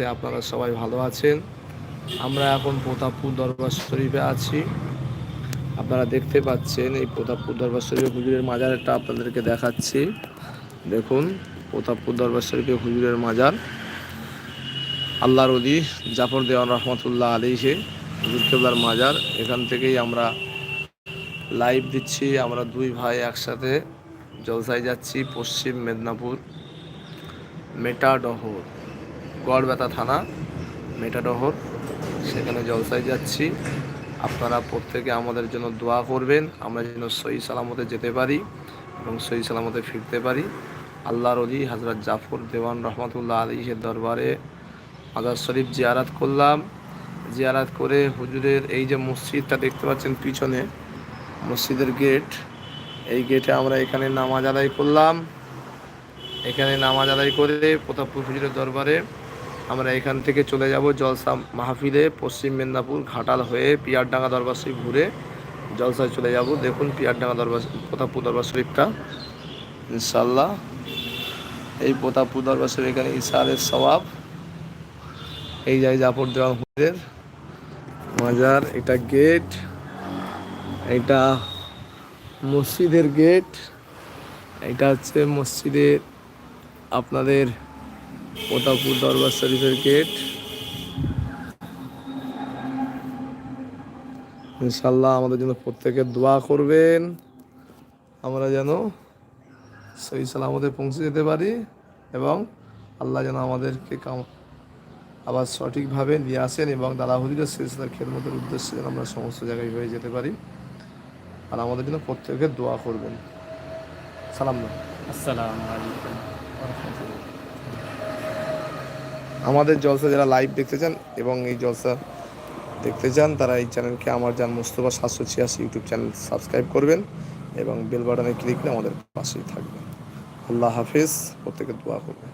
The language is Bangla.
রহমতে আপনারা সবাই ভালো আছেন। আমরা এখন প্রতাপপুর দরবার শরীফে আছি। আপনারা দেখতে পাচ্ছেন এই প্রতাপপুর দরবার শরীফে হুজুরের মাজারটা আপনাদেরকে দেখাচ্ছি। দেখুন, প্রতাপপুর দরবার শরীফে হুজুরের মাজার। আল্লাহর অলি জাফর দেওয়ান রহমতুল্লাহ আলিহে হুজুর কেবলার মাজার। এখান থেকেই আমরা লাইভ দিচ্ছি। আমরা দুই ভাই একসাথে জলসায় যাচ্ছি, পশ্চিম মেদিনীপুর মেটাডহর গড়বেতা থানা, মেটাডহর। সেখানে জলসায় যাচ্ছি। আপনারা প্রত্যেকে আমাদের জন্য দোয়া করবেন। আমরা যেন সই সালামতে যেতে পারি এবং সহি সালামতে ফিরতে পারি। আল্লাহর অলি হজরত জাফর দেওয়ান রহমতুল্লাহ আলীহের দরবারে আজাদ শরীফ জিয়ারাত করলাম। জিয়ারাত করে হুজুরের এই যে মসজিদটা দেখতে পাচ্ছেন পিছনে, মসজিদের গেট, এই গেটে আমরা এখানে নামাজ আদায় করলাম। এখানে নামাজ আদায় করে প্রতাপপুর হুজুরের দরবারে আমরা এখান থেকে চলে যাব জলসা মাহফিলে, পশ্চিম মেদিনীপুর, ঘাটাল হয়ে পিয়ারডাঙ্গা দরবার শরীফ ঘুরে জলসায় চলে যাব। দেখুন পিয়ারডাঙ্গা দরবার, প্রতাপপুর দরবার শরীফটা। ইনশাল্লাহ এই প্রতাপপুর দরবার শরীফ এখানে ইসারের সবাব এই যায় জাফর দেওয়া হুজুরের মাজার, এটা গেট, এটা মসজিদের গেট, এটা হচ্ছে মসজিদের আপনাদের প্রতাপপুর দরবার শরীফের গেট ইনশাল্লাহ আমাদের জন্য প্রত্যেকে দোয়া করবেন। আমরা যেন সহি সালামতে পৌঁছে যেতে পারি এবং আল্লাহ যেন আমাদেরকে আবার সঠিকভাবে নিয়ে আসেন এবং দাদা হুজুরের সিলসিলার খেদমতের উদ্দেশ্যে যেন আমরা সমস্ত জায়গায় হয়ে যেতে পারি। আর আমাদের জন্য প্রত্যেকে দোয়া করবেন। সালাম আসসালামু আলাইকুম আমাদের জলসা যারা লাইভ দেখতে চান এবং এই জলসা দেখতে চান, তারা এই চ্যানেলকে আমার যান মুস্তফা সাতশো ছিয়াশি ইউটিউব চ্যানেল সাবস্ক্রাইব করবেন এবং বেল বাটনে ক্লিক করে আমাদের পাশেই থাকবেন। আল্লাহ হাফিজ প্রত্যেকে দোয়া করবেন।